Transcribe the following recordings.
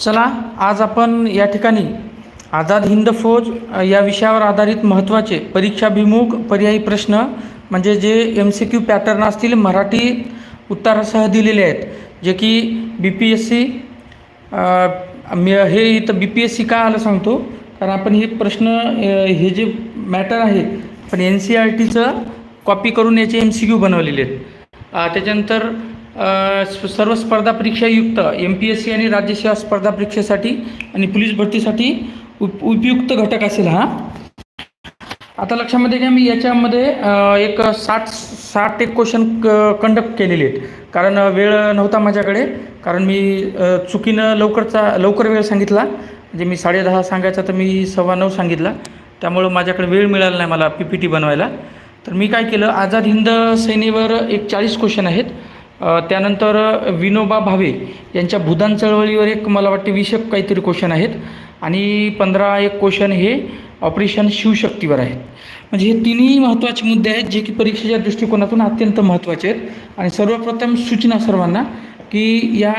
चला आज आपण या ठिकाणी आझाद हिंद फौज या विषयावर आधारित महत्त्वाचे परीक्षाभिमुख पर्यायी प्रश्न म्हणजे जे एम सी क्यू पॅटर्न असतील मराठी उत्तरासह दिलेले आहेत. जे की बी पी एस सी हे इथं बी पी एस सी का आलं सांगतो? कारण आपण हे प्रश्न हे जे मॅटर आहे पण एन सी आर टीचं कॉपी करून याचे एम सी क्यू बनवलेले आहेत. त्याच्यानंतर सर्व स्पर्धा परीक्षायुक्त एम पी एस सी आणि राज्यसेवा स्पर्धा परीक्षेसाठी आणि पोलीस भरतीसाठी उप उपयुक्त घटक असेल हा. आता लक्षामध्ये घ्या मी याच्यामध्ये एक साठ साठ एक क्वेश्चन क कंडक्ट केलेले आहेत. कारण वेळ नव्हता माझ्याकडे. कारण मी चुकीनं लवकरचा लवकर वेळ सांगितला. म्हणजे मी साडेदहा सांगायचा तर मी सव्वा नऊ सांगितला. त्यामुळं माझ्याकडे वेळ मिळाला नाही मला पी पी टी बनवायला. तर मी काय केलं आझाद हिंद सेनेवर एक चाळीस क्वेश्चन आहेत. त्यानंतर विनोबा भावे यांच्या भूदान चळवळीवर एक मला वाटते वीस काहीतरी क्वेश्चन आहेत. आणि पंधरा एक क्वेश्चन हे ऑपरेशन शिवशक्तीवर आहेत. म्हणजे हे तिन्ही महत्त्वाचे मुद्दे आहेत जे की परीक्षेच्या दृष्टिकोनातून अत्यंत महत्त्वाचे आहेत. आणि सर्वप्रथम सूचना सर्वांना की या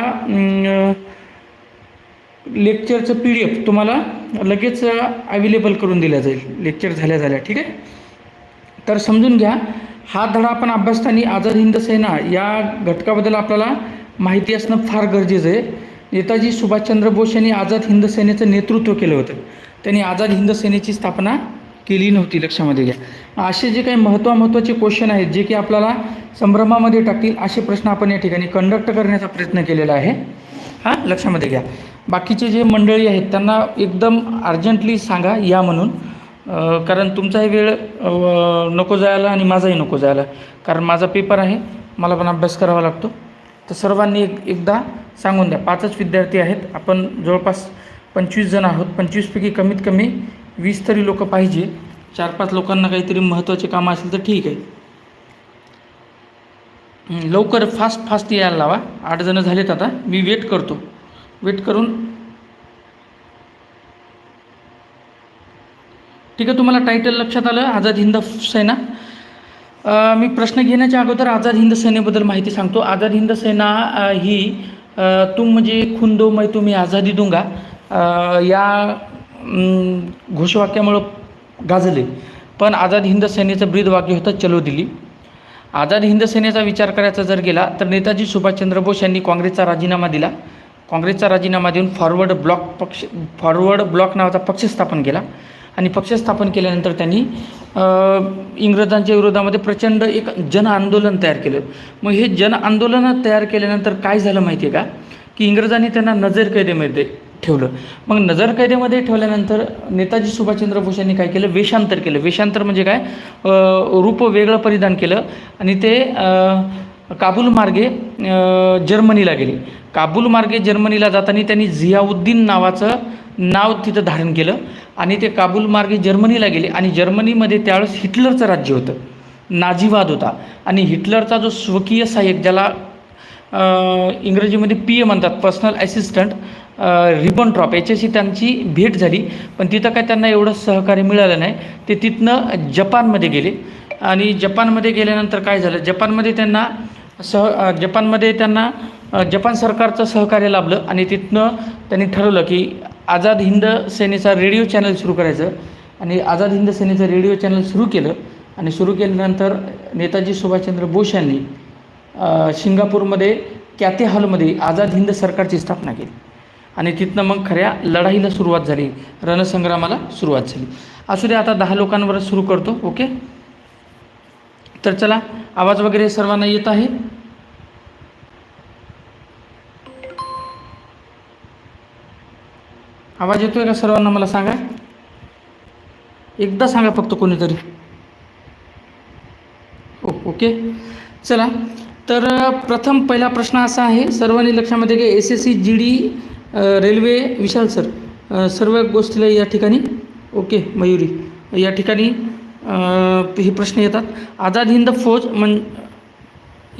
लेक्चरचं पी डी एफ तुम्हाला लगेच अवेलेबल करून दिल्या जाईल. लेक्चर झाल्या झाल्या ठीक आहे? तर समजून घ्या हा धडा आपण अभ्यासताना आझाद हिंद सेना या घटकाबद्दल आपल्याला माहिती असणं फार गरजेचं आहे. नेताजी सुभाषचंद्र बोस यांनी आझाद हिंद सेनेचं नेतृत्व केलं होतं. त्यांनी आझाद हिंद सेनेची स्थापना केली नव्हती. लक्षामध्ये घ्या. असे जे काही महत्त्वा महत्त्वाचे क्वेश्चन आहेत जे की आपल्याला संभ्रमामध्ये टाकतील असे प्रश्न आपण या ठिकाणी कंडक्ट करण्याचा प्रयत्न केलेला आहे. हां लक्षामध्ये घ्या. बाकीचे जे मंडळी आहेत त्यांना एकदम अर्जंटली सांगा या म्हणून. कारण तुमचाही वेळ नको जायला आणि माझाही नको जायला. कारण माझा पेपर आहे मला पण अभ्यास करावा लागतो. तर सर्वांनी एक एकदा सांगून द्या. पाचच विद्यार्थी आहेत. आपण जवळपास पंचवीस जण आहोत. पंचवीसपैकी कमीत कमी वीस तरी लोक पाहिजे. चार पाच लोकांना काहीतरी महत्त्वाचे कामं असेल तर ठीक आहे. लवकर फास्ट फास्ट यायला लावा. आठ जणं झालेत आता. मी वेट करतो. वेट करून ठीक आहे तुम्हाला टायटल लक्षात आलं आझाद हिंद सेना. मी प्रश्न घेण्याच्या अगोदर आझाद हिंद सेनेबद्दल माहिती सांगतो. आझाद हिंद सेना ही तुम म्हणजे खून दो मै तुम्ही आझादी दुंगा. या घोषवाक्यामुळं गाजले. पण आझाद हिंद सेनेचं ब्रीद वाक्य होतं चलो दिली. आझाद हिंद सेनेचा विचार करायचा जर गेला तर नेताजी सुभाषचंद्र बोस यांनी काँग्रेसचा राजीनामा दिला. काँग्रेसचा राजीनामा देऊन फॉरवर्ड ब्लॉक पक्ष फॉरवर्ड ब्लॉक नावाचा पक्ष स्थापन केला. आणि पक्ष स्थापन केल्यानंतर त्यांनी इंग्रजांच्या विरोधामध्ये प्रचंड एक जन आंदोलन तयार केलं. मग हे जन आंदोलन तयार केल्यानंतर काय झालं माहिती आहे का? की इंग्रजांनी त्यांना नजरकैदेमध्ये ठेवलं. मग नजरकैदेमध्ये ठेवल्यानंतर नेताजी सुभाषचंद्र बोस यांनी काय केलं? वेषांतर केलं. वेषांतर म्हणजे काय? रूप वेगळं परिधान केलं आणि ते काबूल मार्गे जर्मनीला गेले. काबूल मार्गे जर्मनीला जाताना त्यांनी झियाउद्दीन नावाचं नाव तिथं धारण केलं आणि ते काबूल मार्गे जर्मनीला गेले आणि जर्मनीमध्ये त्यावेळेस हिटलरचं राज्य होतं. नाझीवाद होता. आणि हिटलरचा जो स्वकीय सहाय्यक ज्याला इंग्रजीमध्ये पी ए म्हणतात पर्सनल असिस्टंट रिबन ट्रॉप याच्याशी त्यांची भेट झाली. पण तिथं काय त्यांना एवढं सहकार्य मिळालं नाही. ते तिथनं जपानमध्ये गेले. आणि जपानमध्ये गेल्यानंतर काय झालं? जपानमध्ये त्यांना सह जपानमध्ये त्यांना जपान सरकारचं सहकार्य लाभलं आणि तिथनं त्यांनी ठरवलं की आझाद हिंद सेनेचा रेडिओ चॅनल सुरू करायचं आणि आझाद हिंद सेनेचं रेडिओ चॅनल सुरू केलं आणि सुरू केल्यानंतर नेताजी सुभाषचंद्र बोस यांनी सिंगापूरमध्ये कॅथे हॉलमध्ये आझाद हिंद सरकारची स्थापना केली. आणि तिथनं मग खऱ्या लढाईला सुरुवात झाली रणसंग्रामाला सुरुवात झाली. असू दे आता दहा लोकांवर सुरू करतो ओके? तर चला आवाज वगैरे सर्वांना येत आहे. आवाज येतोय का सर्वांना मला सांगा? एकदा सांगा फक्त कोणीतरी. O okay. चला. तर प्रथम पहिला प्रश्न असा आहे सर्वांनी लक्षामध्ये घ्या S S C G D railway Vishal sir. सर्व गोष्टीला या ठिकाणी ओके मयुरी. या ठिकाणी हे प्रश्न येतात. आझाद हिंद फौज म्हण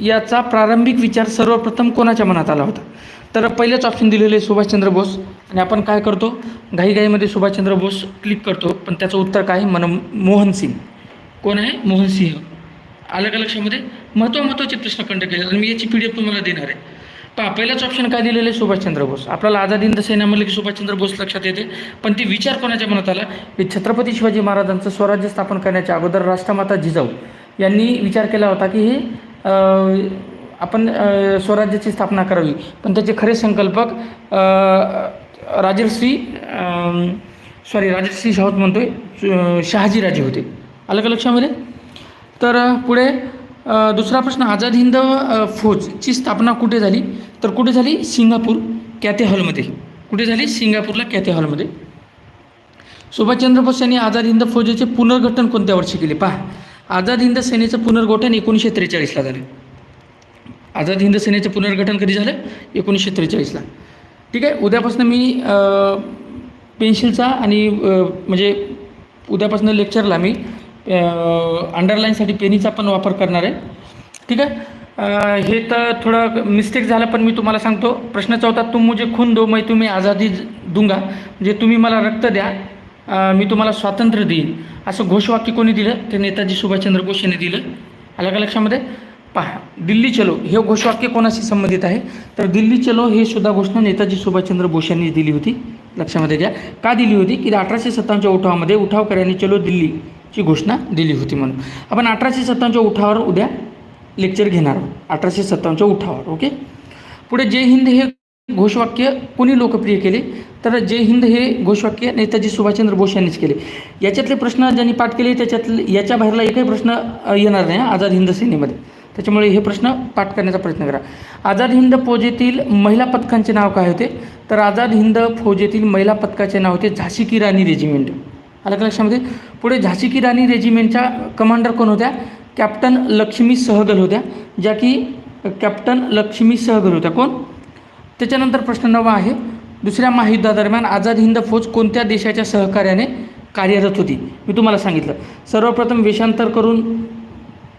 याचा प्रारंभिक विचार सर्वप्रथम कोणाच्या मनात आला होता? तर पहिलेच ऑप्शन दिलेले आहे सुभाषचंद्र बोस. आणि आपण काय करतो? घाईघाईमध्ये सुभाषचंद्र बोस क्लिक करतो. पण त्याचं उत्तर काय मन मोहन सिंग. कोण आहे? मोहन सिंह. आलं का लक्षामध्ये? महत्त्व महत्त्वाचे प्रश्न कंडक्ट केले आणि मी याची पी डी एफ तुम्हाला देणार आहे. पहा पहिलाच ऑप्शन काय दिलेलं आहे? सुभाषचंद्र बोस. आपल्याला आझाद हिंद सेना म्हणलं की सुभाषचंद्र बोस लक्षात येते. पण ती विचार कोणाच्या मनात आला? की छत्रपती शिवाजी महाराजांचं स्वराज्य स्थापन करण्याच्या अगोदर राष्ट्रमाता जिजाऊ यांनी विचार केला होता की हे आपण स्वराज्याची स्थापना करावी. पण त्याचे खरे संकल्पक राजर्षी सॉरी राजर्षी शाहूत म्हणतोय शहाजीराजे होते. आलं का लक्षामध्ये तर पुढे दुसरा प्रश्न आझाद हिंद फौजची स्थापना कुठे झाली? तर कुठे झाली? सिंगापूर कॅथे हॉलमध्ये. कुठे झाली? सिंगापूरला कॅथे हॉलमध्ये. सुभाषचंद्र बोस यांनी आझाद हिंद फौजेचे पुनर्गठन कोणत्या वर्षी केले? पहा. आझाद हिंद सेनेचं पुनर्गठन एकोणीसशे त्रेचाळीसला झालं. आझाद हिंद सेनेचं पुनर्गठन कधी झालं? एकोणीसशे त्रेचाळीसला. ठीक आहे? उद्यापासून मी पेन्सिलचा आणि म्हणजे उद्यापासून लेक्चरला मी अंडरलाईनसाठी पेनीचा पण वापर करणार आहे. ठीक आहे? हे तर थोडं मिस्टेक झालं पण मी तुम्हाला सांगतो. प्रश्न चौथा तुम मुझे खून दो मैं तुम्ही आझादी दूंगा. म्हणजे तुम्ही मला रक्त द्या मी तुम्हाला स्वातंत्र्य देईन. असं घोषवाक्य कोणी दिलं? ते नेताजी सुभाषचंद्र बोस यांनी दिलं. आलं का लक्षामध्ये? पहा दिल्ली चलो हे घोषवाक्य कोणाशी संबंधित आहे? तर दिल्ली चलो हे सुद्धा घोषणा नेताजी सुभाषचंद्र बोस यांनी दिली होती. लक्षामध्ये घ्या. का दिली होती? की अठराशे सत्तावन्नच्या उठावामध्ये उठावकऱ्यांनी चलो दिल्लीची घोषणा दिली होती म्हणून. आपण अठराशे सत्तावन्नच्या उठावावर उद्या लेक्चर घेणार आहोत. अठराशे सत्तावन्नच्या उठावावर ओके पुढे जय हिंद हे घोषवाक्य कोणी लोकप्रिय केले? तर जय हिंद हे घोषवाक्य नेताजी सुभाषचंद्र बोस यांनीच केले. याच्यातले प्रश्न ज्यांनी पाठ केले त्याच्यातले याच्या बाहेरला एकही प्रश्न येणार नाही आझाद हिंद सेनेमध्ये. त्याच्यामुळे हे प्रश्न पाठ करण्याचा प्रयत्न करा. आझाद हिंद फौजेतील महिला पथकांचे नाव काय होते? तर आझाद हिंद फौजेतील महिला पथकाचे नाव होते झाशी की राणी रेजिमेंट. आलं का लक्षामध्ये? पुढे झाशी की राणी रेजिमेंटच्या कमांडर कोण होत्या? कॅप्टन लक्ष्मी सहगल होत्या ज्या की कॅप्टन लक्ष्मी सहगल होत्या. कोण? त्याच्यानंतर प्रश्न नवा आहे. दुसऱ्या महायुद्धादरम्यान आझाद हिंद फौज कोणत्या देशाच्या सहकार्याने कार्यरत होती? मी तुम्हाला सांगितलं. सर्वप्रथम वेषांतर करून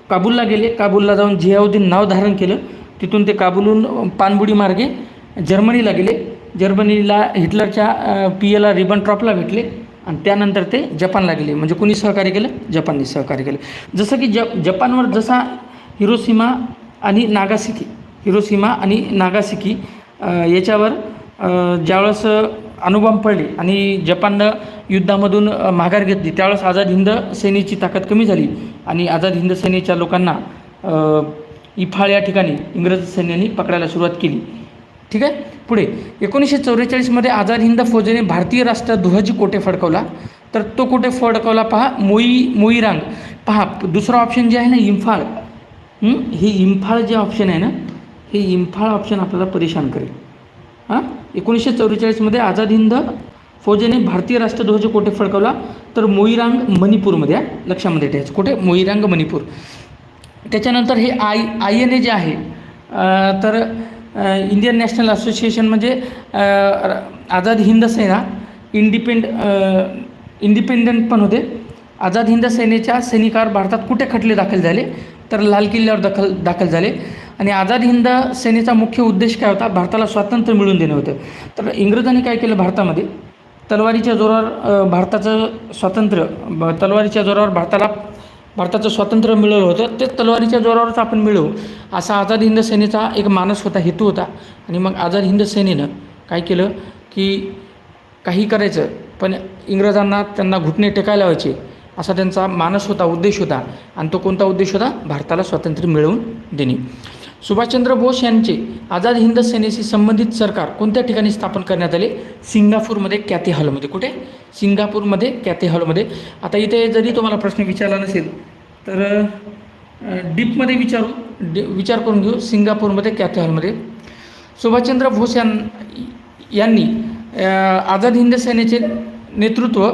काबूलला गेले. काबूलला जाऊन जियाउद्दीन नाव धारण केलं. तिथून ते काबूलहून पानबुडी मार्गे जर्मनीला गेले. जर्मनीला हिटलरच्या पी एला रिबन ट्रॉपला भेटले आणि त्यानंतर ते जपानला गेले. म्हणजे कोणी सहकार्य केलं? जपानने सहकार्य केलं. जसं की ज जपानवर जसा हिरोसीमा आणि नागासिकी हिरोसीमा आणि नागासिकी याच्यावर ज्यावेळेस अणुबॉम्ब पडले आणि जपाननं युद्धामधून माघार घेतली. त्यावेळेस आझाद हिंद सेनेची ताकद कमी झाली आणि आझाद हिंद सेनेच्या लोकांना इफाळ या ठिकाणी इंग्रज सैन्याने पकडायला सुरुवात केली. ठीक आहे? पुढे एकोणीसशे चौवेचाळीसमध्ये आझाद हिंद फौजेने भारतीय राष्ट्रध्वज कोठे फडकवला? तर तो कोठे फडकवला पहा मोई मोईरांग. पहा दुसरा ऑप्शन जे आहे ना इम्फाळ. हे? इम्फाळ जे ऑप्शन आहे ना हे इम्फाळ ऑप्शन आपल्याला परेशान करेल. हां? एकोणीसशे चौवेचाळीसमध्ये आझाद हिंद फौजेने भारतीय राष्ट्रध्वज कोठे फडकवला? तर मोईरांग मणिपूरमध्ये लक्षामध्ये ठेवायचं. कुठे? मोईरांग मणिपूर. त्याच्यानंतर हे आय आय एन ए जे आहे तर इंडियन नॅशनल असोसिएशन म्हणजे आझाद हिंद सेना इंडिपेंड इंडिपेंडंट पण होते. आझाद हिंद सेनेच्या सैनिकावर भारतात कुठे खटले दाखल झाले? तर लाल किल्ल्यावर दखल दाखल झाले. आणि आझाद हिंद सेनेचा मुख्य उद्देश काय होता? भारताला स्वातंत्र्य मिळवून देणं होतं. तर इंग्रजांनी काय केलं भारतामध्ये? तलवारीच्या जोरावर भारताचं स्वातंत्र्य तलवारीच्या जोरावर भारताला भारताचं स्वातंत्र्य मिळवलं होतं. ते तलवारीच्या जोरावरच आपण मिळवू असा आझाद हिंद सेनेचा एक मानस होता हेतू होता. आणि मग आझाद हिंद सेनेनं काय केलं की काही करायचं पण इंग्रजांना त्यांना घुटणे टेकायला व्हायचे असा त्यांचा मानस होता उद्देश होता. आणि तो कोणता उद्देश होता? भारताला स्वातंत्र्य मिळवून देणे. सुभाषचंद्र बोस यांचे आझाद हिंद सेनेशी संबंधित सरकार कोणत्या ठिकाणी स्थापन करण्यात आले? सिंगापूरमध्ये कॅथे हॉलमध्ये. कुठे? सिंगापूरमध्ये कॅथे हॉलमध्ये. आता इथे जरी तुम्हाला प्रश्न विचारला नसेल तर डीपमध्ये विचारू. डि विचार करून घेऊ. सिंगापूरमध्ये कॅथे हॉलमध्ये. सुभाषचंद्र बोस यां यांनी आझाद हिंद सेनेचे नेतृत्व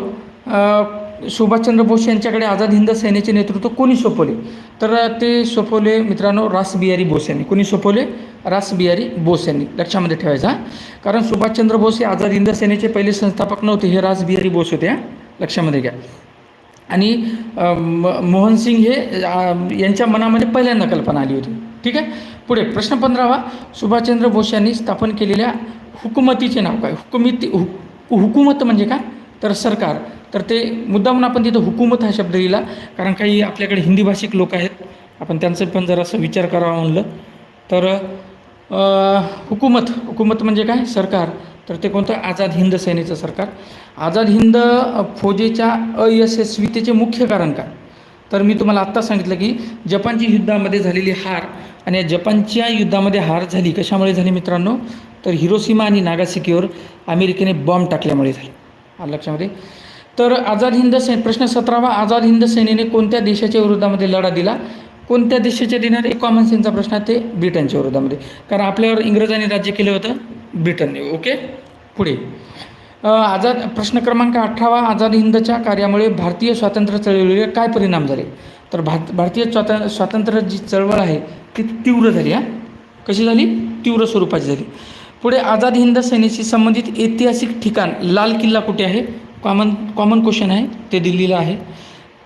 सुभाषचंद्र बोस यांच्याकडे आझाद हिंद सेनेचे नेतृत्व कोणी सोपवले? तर ते सोपवले मित्रांनो रासबिहारी बोस यांनी. कोणी सोपवले? रासबिहारी बोस यांनी. लक्षामध्ये ठेवायचा कारण सुभाषचंद्र बोस हे आझाद हिंद सेनेचे पहिले संस्थापक नव्हते हे रासबिहारी बोस होते हा. लक्षामध्ये घ्या. आणि म मोहन सिंग हे यांच्या मनामध्ये पहिल्यांदा कल्पना आली होती. ठीक आहे? पुढे प्रश्न पंधरावा. सुभाषचंद्र बोस यांनी स्थापन केलेल्या हुकुमतीचे नाव काय? हुकुमती हु हुकुमत म्हणजे काय? तर सरकार. तर ते मुद्दामून आपण तिथं हुकूमत हा शब्द लिहिला कारण काही आपल्याकडे हिंदी भाषिक लोक आहेत. आपण त्यांचं पण जरासं विचार करावा म्हणलं. तर हुकूमत हुकूमत म्हणजे काय? सरकार. तर ते कोणतं? आझाद हिंद सेनेचं सरकार. आझाद हिंद फौजेच्या अयशस्वीतेचे मुख्य कारण काय? तर मी तुम्हाला आत्ता सांगितलं की जपानची युद्धामध्ये झालेली हार आणि जपानच्या युद्धामध्ये हार झाली कशामुळे झाली मित्रांनो? तर हिरोसीमा आणि नागासिकीवर अमेरिकेने बॉम्ब टाकल्यामुळे झाली. लक्षामध्ये. तर आझाद हिंद सेन प्रश्न सतरावा आझाद हिंद सेनेने कोणत्या देशाच्या विरोधामध्ये लढा दिला? कोणत्या देशाच्या देणार? एक कॉमन सेन्सचा प्रश्न आहे ते ब्रिटनच्या विरोधामध्ये. कारण आपल्यावर इंग्रजांनी राज्य केलं होतं ब्रिटनने ओके? पुढे. आझाद प्रश्न क्रमांक अठरावा आझाद हिंदच्या कार्यामुळे भारतीय स्वातंत्र्य चळवळीवर काय परिणाम झाले? तर भारत भारतीय स्वातं स्वातंत्र्य जी चळवळ आहे ती तीव्र झाली हा? कशी झाली? तीव्र स्वरूपाची झाली. पुढे आझाद हिंद सेनेशी संबंधित ऐतिहासिक ठिकाण लाल किल्ला कुठे आहे? कॉमन कॉमन क्वेश्चन आहे ते दिल्लीला आहे.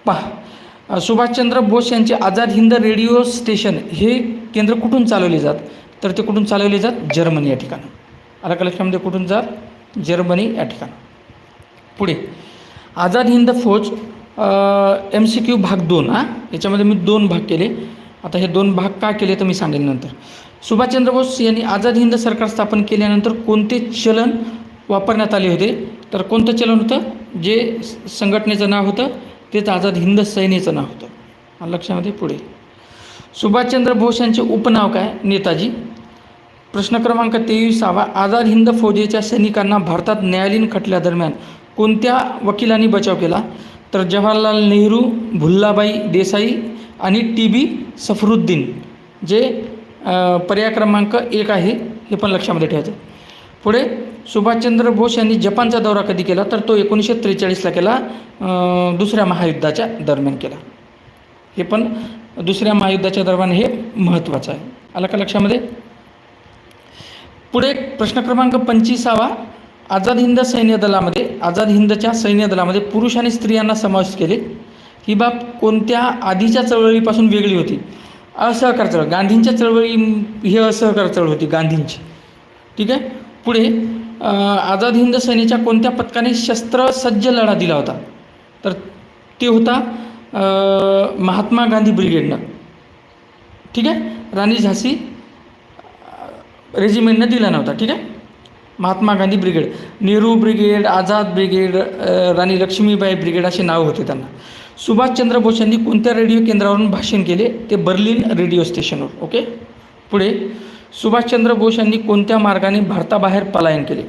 पहा सुभाषचंद्र बोस यांचे आझाद हिंद रेडिओ स्टेशन हे केंद्र कुठून चालवले जात? तर ते कुठून चालवले जात? जर्मनी या ठिकाणी. आला का लक्षामध्ये म्हणजे कुठून जात? जर्मनी या ठिकाणी. पुढे. आझाद हिंद फौज एम सी क्यू भाग दोन हां? याच्यामध्ये मी दोन भाग केले. आता हे दोन भाग का केले तर मी सांगेन नंतर. सुभाषचंद्र बोस यांनी आझाद हिंद सरकार स्थापन केल्यानंतर कोणते चलन वापरण्यात आले होते? तर कोणतं चलन होतं? जे संघटनेचं नाव होतं तेच आझाद हिंद सेनेचं नाव होतं. लक्षामध्ये पुढे. सुभाषचंद्र बोस यांचे उपनाव काय? नेताजी. प्रश्न क्रमांक तेविसावा. आझाद हिंद फौजेच्या सैनिकांना भारतात न्यायालयीन खटल्यादरम्यान कोणत्या वकिलांनी बचाव केला? तर जवाहरलाल नेहरू भुल्लाबाई देसाई आणि टी बी सफरुद्दीन. जे पर्याय क्रमांक एक आहे हे पण लक्षामध्ये ठेवायचं. पुढे सुभाषचंद्र बोस यांनी जपानचा दौरा कधी केला? तर तो एकोणीसशे त्रेचाळीसला केला. दुसऱ्या महायुद्धाच्या दरम्यान केला. हे पण दुसऱ्या महायुद्धाच्या दरम्यान हे महत्त्वाचं आहे. आलं का लक्षामध्ये? पुढे प्रश्न क्रमांक पंचवीसावा. आझाद हिंद सैन्य दलामध्ये आझाद हिंदच्या सैन्य दलामध्ये पुरुष आणि स्त्रियांना समाविष्ट केले. ही बाब कोणत्या आधीच्या चळवळीपासून वेगळी होती? असहकार चळवळ. गांधींच्या चळवळी ही असहकार चळवळ होती गांधींची. ठीक आहे? पुढे आझाद हिंद सेनेच्या कोणत्या पथकाने शस्त्रसज्ज लढा दिला होता? तर ते होता महात्मा गांधी ब्रिगेडनं. ठीक आहे? राणी झाशी रेजिमेंटनं दिला नव्हता ठीक आहे? Mahatma Gandhi brigade. Nehru brigade Azad brigade Rani Laxmibai brigade असे नाव होते त्यांना. सुभाषचंद्र बोस यांनी कोणत्या रेडिओ केंद्रावरून भाषण केले? ते बर्लिन रेडिओ स्टेशनवर ओके? पुढे सुभाषचंद्र बोस यांनी कोणत्या मार्गाने भारताबाहेर पलायन केले?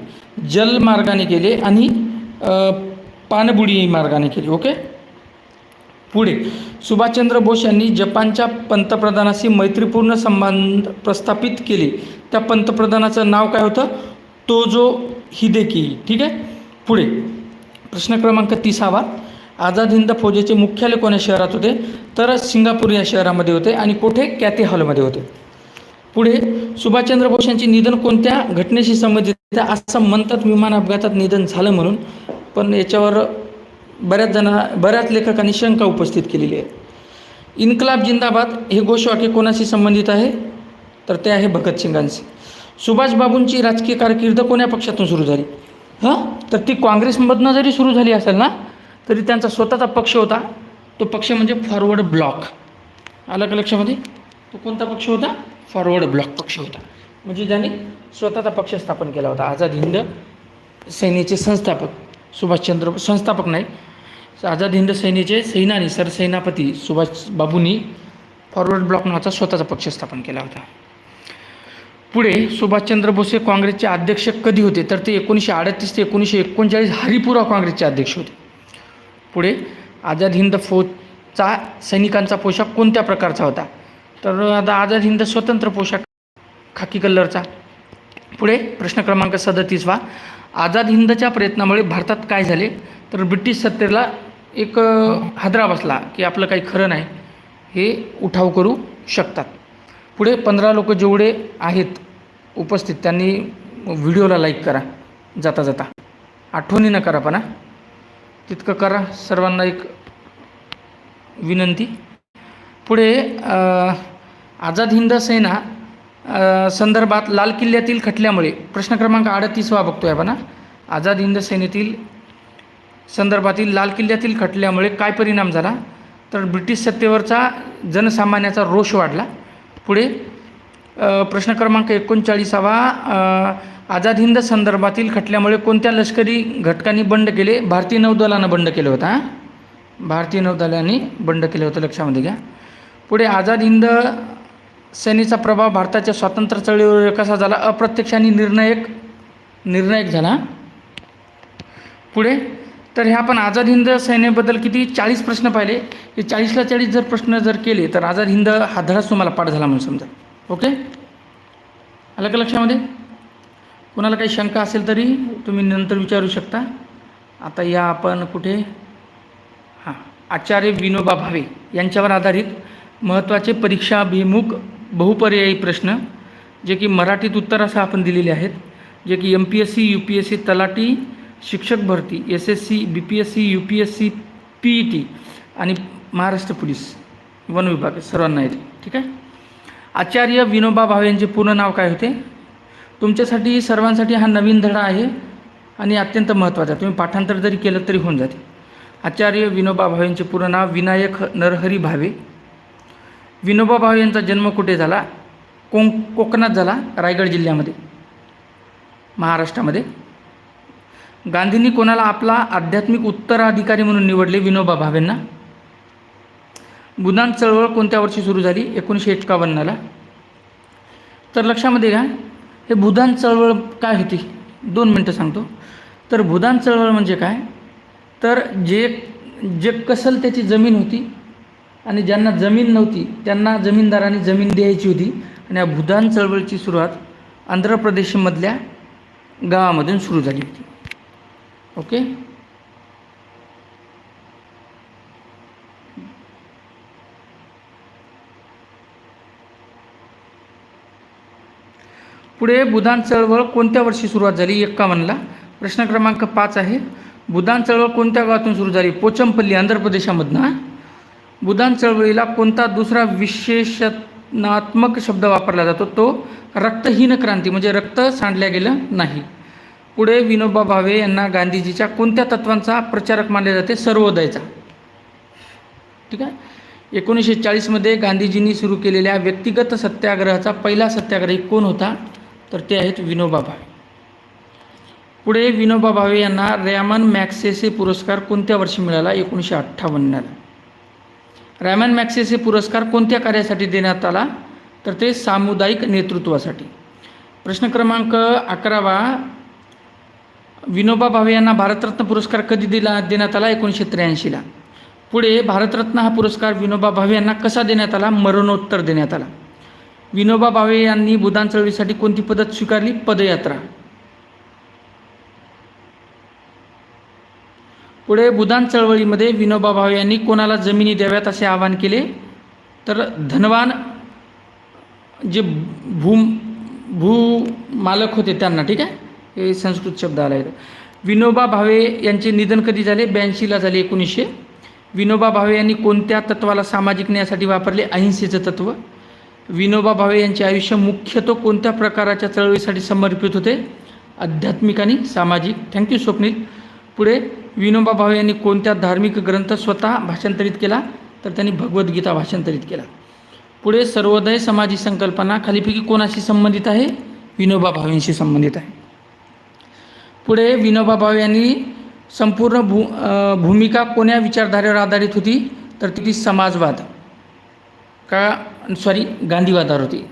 जल मार्गाने केले आणि पाणबुडी मार्गाने केले ओके? पुढे. सुभाषचंद्र बोस यांनी जपानच्या पंतप्रधानाशी मैत्रीपूर्ण संबंध प्रस्थापित केले. त्या पंतप्रधानाचं नाव काय होतं? Tojo Hideki. ठीक आहे? पुढे. प्रश्न क्रमांक तिसावा. आझाद हिंद फौजेचे मुख्यालय कोण्या शहरात होते? तर सिंगापूर या शहरामध्ये होते आणि कोठे? कॅथे हॉलमध्ये होते. पुढे सुभाषचंद्र बोस यांचे निधन कोणत्या घटनेशी संबंधित आहे? असं म्हणतात विमान अपघातात निधन झालं म्हणून. पण याच्यावर बऱ्याच जणा बऱ्याच लेखकांनी शंका उपस्थित केलेली आहे. इन्कलाब जिंदाबाद हे घोषवाक्य कोणाशी संबंधित आहे? तर ते आहे भगतसिंगांशी सुभाषबाबूंची राजकीय कारकीर्द कोण्या पक्षातून सुरू झाली? हां? तर ती काँग्रेसमधनं जरी सुरू झाली असेल ना तरी त्यांचा स्वतःचा पक्ष होता. तो पक्ष म्हणजे फॉरवर्ड ब्लॉक. आलं का लक्षामध्ये? तो कोणता पक्ष होता? फॉरवर्ड ब्लॉक पक्ष होता. म्हणजे ज्याने स्वतःचा पक्ष स्थापन केला होता आझाद हिंद सेनेचे संस्थापक सुभाषचंद्र संस्थापक नाही आझाद हिंद सेनेचे सेनानी सरसेनापती सुभाष बाबूंनी फॉरवर्ड ब्लॉक नावाचा स्वतःचा पक्ष स्थापन केला होता. पुढे सुभाषचंद्र बोस हे काँग्रेसचे अध्यक्ष कधी होते? तर ते एकोणीसशे अडतीस ते एकोणीसशे एकोणचाळीस हरिपुरा काँग्रेसचे अध्यक्ष होते. पुढे आझाद हिंद फौजचा सैनिकांचा पोशाख कोणत्या प्रकारचा होता? तर आता आझाद हिंद स्वतंत्र पोशाख खाकी कलरचा पुढे प्रश्न क्रमांक सदतीसवा आझाद हिंदच्या प्रयत्नामुळे भारतात काय झाले? तर ब्रिटिश सत्तेला एक हादरा बसला की आपलं काही खरं नाही हे उठाव करू शकतात. पुढे पंधरा लोक जेवढे आहेत उपस्थित त्यांनी व्हिडिओला लाईक करा जाता जाता. आठवणीनं करा पण तितकं करा सर्वांना एक विनंती. पुढे आझाद हिंद सेना संदर्भात लाल किल्ल्यातील खटल्यामुळे प्रश्न क्रमांक अडतीसवा बघतोय आपण आझाद हिंद सेनेतील संदर्भातील लाल किल्ल्यातील खटल्यामुळे काय परिणाम झाला? तर ब्रिटिश सत्तेवरचा जनसामान्याचा रोष वाढला. पुढे प्रश्न क्रमांक एकोणचाळीसावा आझाद हिंद संदर्भातील खटल्यामुळे कोणत्या लष्करी घटकांनी बंड केले? भारतीय नौदलानं बंड केलं होतं हां. भारतीय नौदलाने बंड केलं होतं लक्षामध्ये घ्या. पुढे आझाद हिंद सेनेचा प्रभाव भारताच्या स्वातंत्र्य चळवळीवर कसा झाला? अप्रत्यक्ष आणि निर्णायक निर्णायक झाला. पुढे? तर ह्या आपण आझाद हिंद सेनेबद्दल किती? चाळीस प्रश्न पाहिले. हे चाळीसला चाळीस जर प्रश्न जर केले तर आझाद हिंद हा धडाच तुम्हाला पाठ झाला म्हणून समजा. ओके? आलं का लक्षामध्ये? कोणाला काही शंका असेल तरी तुम्ही नंतर विचारू शकता. आता या आपण कुठे? हां. आचार्य विनोबा भावे यांच्यावर आधारित महत्त्वाचे परीक्षाभिमुख बहुपर्यायी प्रश्न जे की मराठीत उत्तर असं आपण दिलेले आहेत जे की M P S C U P S C तलाठी शिक्षक भरती S S C B P S C U P S C P E T आणि महाराष्ट्र पोलीस वन विभाग सर्वांना येते. ठीक आहे? आचार्य विनोबा भावे यांचे पूर्ण नाव काय होते? तुमच्यासाठी सर्वांसाठी हा नवीन धडा आहे आणि अत्यंत महत्त्वाचा तुम्ही पाठांतर जरी केलं तरी होऊन जाते. आचार्य विनोबा भावेंचे यांचे पूर्ण नाव विनायक नरहरी भावे. विनोबा भावे यांचा जन्म कुठे झाला? कों कोकणात झाला रायगड जिल्ह्यामध्ये महाराष्ट्रामध्ये. गांधींनी कोणाला आपला आध्यात्मिक उत्तराधिकारी म्हणून निवडले? विनोबा भावेंना. बुदान चळवळ कोणत्या वर्षी सुरू झाली? एकोणीसशे एक्कावन्नला. तर लक्षामध्ये घ्या हे भूदान चळवळ काय होती? दोन मिनटं सांगतो. तर भूदान चळवळ म्हणजे काय? तर जे जे कसल त्याची जमीन होती आणि ज्यांना जमीन नव्हती त्यांना जमीनदारांनी जमीन द्यायची होती. आणि या भूदान चळवळीची सुरुवात आंध्र प्रदेशमधल्या गावामधून सुरू झाली होती. ओके? पुढे बुधान चळवळ कोणत्या वर्षी सुरुवात झाली एक्कावन्नला? प्रश्न क्रमांक पाच आहे. बुधान चळवळ कोणत्या गावातून सुरू झाली? पोचमपल्ली आंध्र प्रदेशामधनं बुधान चळवळीला कोणता दुसरा विशेषणात्मक शब्द वापरला जातो? तो रक्तहीन क्रांती म्हणजे रक्त सांडल्या गेलं नाही. पुढे विनोबा भावे यांना गांधीजीच्या कोणत्या तत्वांचा प्रचारक मानले जाते? सर्वोदयचा. ठीक आहे? एकोणीसशे चाळीसमध्ये गांधीजींनी सुरू केलेल्या व्यक्तिगत सत्याग्रहाचा पहिला सत्याग्रही कोण होता? तर ते आहेत विनोबा भावे. पुढे विनोबा भावे यांना रॅमन मॅक्सेसे पुरस्कार कोणत्या वर्षी मिळाला? एकोणीसशे अठ्ठावन्नला. रॅमन मॅक्सेसे पुरस्कार कोणत्या कार्यासाठी देण्यात आला? तर ते सामुदायिक नेतृत्वासाठी. प्रश्न क्रमांक अकरावा. विनोबा भावे यांना भारतरत्न पुरस्कार कधी दिला देण्यात आला? एकोणीसशे त्र्याऐंशीला. पुढे भारतरत्न हा पुरस्कार विनोबा भावे यांना कसा देण्यात आला? मरणोत्तर देण्यात आला. विनोबा भावे यांनी बुदान चळवळीसाठी कोणती पद्धत स्वीकारली? पदयात्रा. पुढे बुदान चळवळीमध्ये विनोबा भावे यांनी कोणाला जमिनी द्याव्यात असे आवाहन केले? तर धनवान जे भू भू मालक होते त्यांना ठीक आहे? हे संस्कृत शब्द आला आहे विनोबा भावे यांचे निधन कधी झाले? ब्याऐंशीला झाले एकोणीसशे. विनोबा भावे यांनी कोणत्या तत्वाला सामाजिक न्यायासाठी वापरले? अहिंसेचं तत्व. विनोबा भावे यांचे आयुष्य मुख्यतः कोणत्या प्रकाराच्या चळवळीसाठी समर्पित होते? आध्यात्मिक आणि सामाजिक. Thank you Swapnil. पुढे विनोबा भावे यांनी कोणत्या धार्मिक ग्रंथ स्वतः भाषांतरित केला? तर त्यांनी भगवद्गीता भाषांतरित केला. पुढे सर्वोदय समाजी संकल्पना खालीपैकी कोणाशी संबंधित आहे? विनोबा भावेंशी संबंधित आहे. पुढे विनोबा भावे यांनी संपूर्ण भू भूमिका कोण्या विचारधारेवर आधारित होती? तर ती समाजवाद का सॉरी गांधीवादावर होती.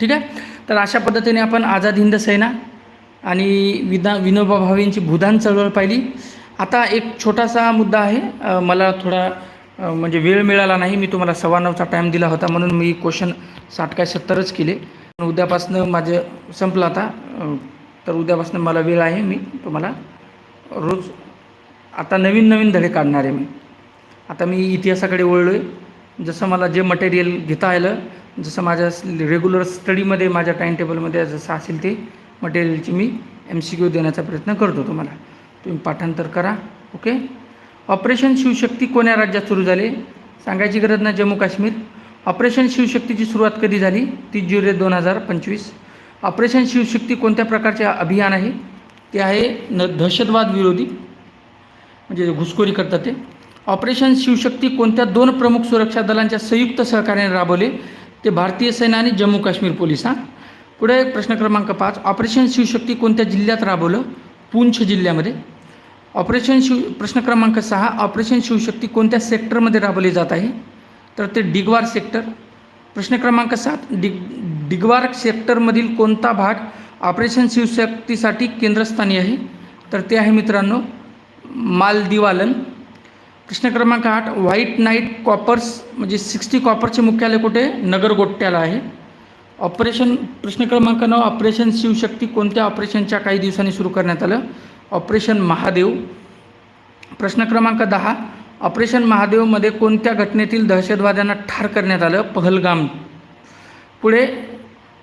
ठीक आहे? तर अशा पद्धतीने आपण आझाद हिंद सेना आणि विदा विनोबा भावेंची भूदान चळवळ पाहिली. आता एक छोटासा मुद्दा आहे. मला थोडा म्हणजे वेळ मिळाला नाही. मी तुम्हाला सव्वा नऊचा टाईम दिला होता म्हणून मी क्वेश्चन साठ काय सत्तरच केले. उद्यापासनं माझं संपलं आता. तर उद्यापासून मला वेळ आहे. मी तुम्हाला रोज आता नवीन नवीन धडे काढणार आहे मी. आता मी इतिहासाकडे वळलो आहे जसं मला जे मटेरियल घेता आलं जसं माझ्या रेग्युलर स्टडीमध्ये माझ्या टाईम टेबलमध्ये जसं असेल ते मटेरियलची मी एम सी क्यू देण्याचा प्रयत्न करतो तुम्हाला. तुम्ही पाठांतर करा ओके? ऑपरेशन शिवशक्ती कोण्या राज्यात सुरू झाले? सांगायची गरज नाही जम्मू काश्मीर. ऑपरेशन शिवशक्तीची सुरुवात कधी झाली? तीस जुलै दोन हजार पंचवीस. ऑपरेशन शिवशक्ती कोणत्या प्रकारचे अभियान आहे? ते आहे न दहशतवाद विरोधी. म्हणजे घुसखोरी करतात ते. ऑपरेशन शिवशक्ती कोणत्या दोन प्रमुख सुरक्षा दलांच्या संयुक्त सहकार्याने राबवले? ते भारतीय सेना आणि जम्मू काश्मीर पोलीस हां? पुढे प्रश्न क्रमांक पाच. ऑपरेशन शिवशक्ती कोणत्या जिल्ह्यात राबवलं? पूंछ जिल्ह्यामध्ये. ऑपरेशन शिव प्रश्न क्रमांक सहा ऑपरेशन शिवशक्ती कोणत्या सेक्टरमध्ये राबवले जात आहे? तर ते डिगवार सेक्टर. प्रश्न क्रमांक सात डिग डिगवार सेक्टरमधील कोणता भाग ऑपरेशन शिवशक्तीसाठी केंद्रस्थानी आहे? तर ते आहे मित्रांनो मालदिवालन प्रश्न क्रमांक आठ व्हाईट नाईट कॉपर्स म्हणजे सिक्स्टी कॉपरचे मुख्यालय कुठे? नगरगोट्ट्याला आहे. ऑपरेशन प्रश्न क्रमांक नऊ ऑपरेशन शिवशक्ती कोणत्या ऑपरेशनच्या काही दिवसांनी सुरू करण्यात आलं? ऑपरेशन महादेव. प्रश्न क्रमांक दहा. ऑपरेशन महादेवमध्ये कोणत्या घटनेतील दहशतवाद्यांना ठार करण्यात आलं? पहलगाम. पुढे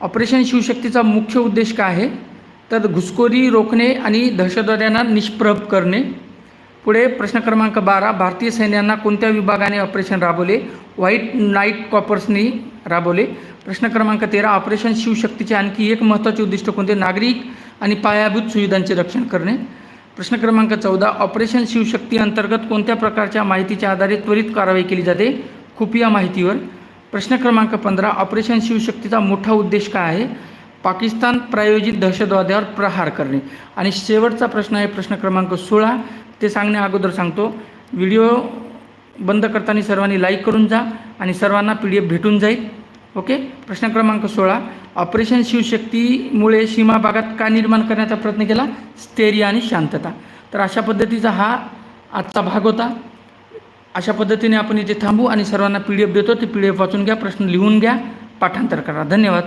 ऑपरेशन शिवशक्तीचा मुख्य उद्देश काय आहे? तर घुसखोरी रोखणे आणि दहशतवाद्यांना निष्प्रभ करणे. पुढे प्रश्न क्रमांक बारा. भारतीय सैन्यांना कोणत्या विभागाने ऑपरेशन राबवले? व्हाईट नाईट कॉपर्सनी राबवले. प्रश्न क्रमांक तेरा ऑपरेशन शिवशक्तीचे आणखी एक महत्त्वाचे उद्दिष्ट कोणते? नागरिक आणि पायाभूत सुविधांचे रक्षण करणे. प्रश्न क्रमांक चौदा ऑपरेशन शिवशक्ती अंतर्गत कोणत्या प्रकारच्या माहितीच्या आधारे त्वरित कारवाई केली जाते? खुफिया माहितीवर. प्रश्न क्रमांक पंधरा ऑपरेशन शिवशक्तीचा मोठा उद्देश काय आहे? पाकिस्तान प्रायोजित दहशतवाद्यावर प्रहार करणे. आणि शेवटचा प्रश्न आहे प्रश्न क्रमांक सोळा. ते सांगण्या अगोदर सांगतो. व्हिडिओ बंद करताना सर्वांनी लाईक करून जा आणि सर्वांना पी डी एफ भेटून जाईल. ओके प्रश्न क्रमांक सोळा. ऑपरेशन शिवशक्तीमुळे सीमा भागात का निर्माण करण्याचा प्रयत्न केला? स्थैर्य आणि शांतता. तर अशा पद्धतीचा हा आजचा भाग होता. अशा पद्धतीने आपण इथे थांबू आणि सर्वांना पी डी एफ देतो. ते पी डी एफ वाचून घ्या प्रश्न लिहून घ्या पाठांतर करा. धन्यवाद.